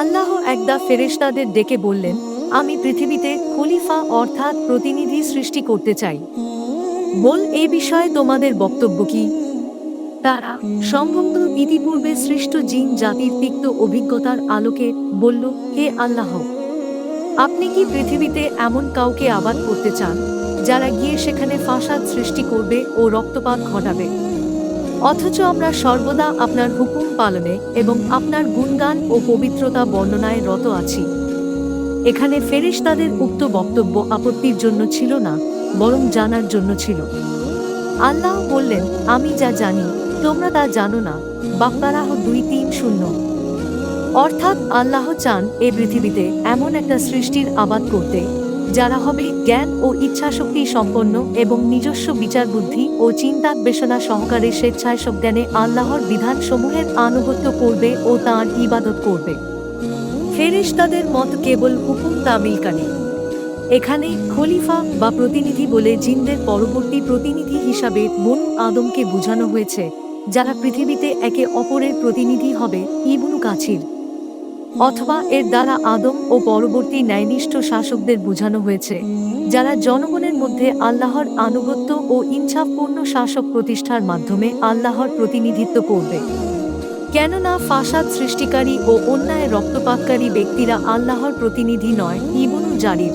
আল্লাহ একদা ফেরেশতাদের ডেকে বললেন, আমি পৃথিবীতে খলিফা অর্থাৎ প্রতিনিধি সৃষ্টি করতে চাই। বল, এ বিষয়ে তোমাদের বক্তব্য কি? তারা সম্ভবত ইতিপূর্বে সৃষ্ট জিন জাতির তিক্ত অভিজ্ঞতার আলোকে বলল, হে আল্লাহ, আপনি কি পৃথিবীতে এমন কাউকে আবাদ করতে চান, যারা গিয়ে সেখানে ফাসাদ সৃষ্টি করবে ও রক্তপাত ঘটাবে? অথচ আমরা সর্বদা আপনার হুকুম পালনে এবং আপনার গুণগান ও পবিত্রতা বর্ণনায় রত আছি। এখানে ফেরেশতাদের উক্ত বক্তব্য আপত্তির জন্য ছিল না, বরং জানার জন্য ছিল। আল্লাহ বললেন, আমি যা জানি, তোমরা তা জানো না। বাপ্পারাহ দুই তিন শূন্য। অর্থাৎ আল্লাহ চান এ পৃথিবীতে এমন একটা সৃষ্টির আবাদ করতে। যারা হবে জ্ঞান ও ইচ্ছাশক্তি সম্পন্ন এবং নিজস্ব বিচার বুদ্ধি ও চিন্তান্বেষণা সহকারে স্বেচ্ছায় সজ্ঞানে আল্লাহর বিধানসমূহের আনুগত্য করবে ও তাঁর ইবাদত করবে। ফেরেশতাদের মত কেবল হুকুম তামিলকারী। এখানে খলিফা বা প্রতিনিধি বলে জিনদের পরবর্তী প্রতিনিধি হিসাবে বন আদমকে বোঝানো হয়েছে, যারা পৃথিবীতে একে অপরের প্রতিনিধি হবে ইবনু কাছির অথবা এর দ্বারা আদম ও পরবর্তী ন্যায়নিষ্ঠ শাসকদের বোঝানো হয়েছে, যারা জনগণের মধ্যে আল্লাহর আনুগত্য ও ইচ্ছাপূর্ণ শাসক প্রতিষ্ঠার মাধ্যমে আল্লাহর প্রতিনিধিত্ব করবে। কেননা ফাসাদ সৃষ্টিকারী ও অন্যায় রক্তপাতকারী ব্যক্তিরা আল্লাহর প্রতিনিধি নয় ইবনু জারির।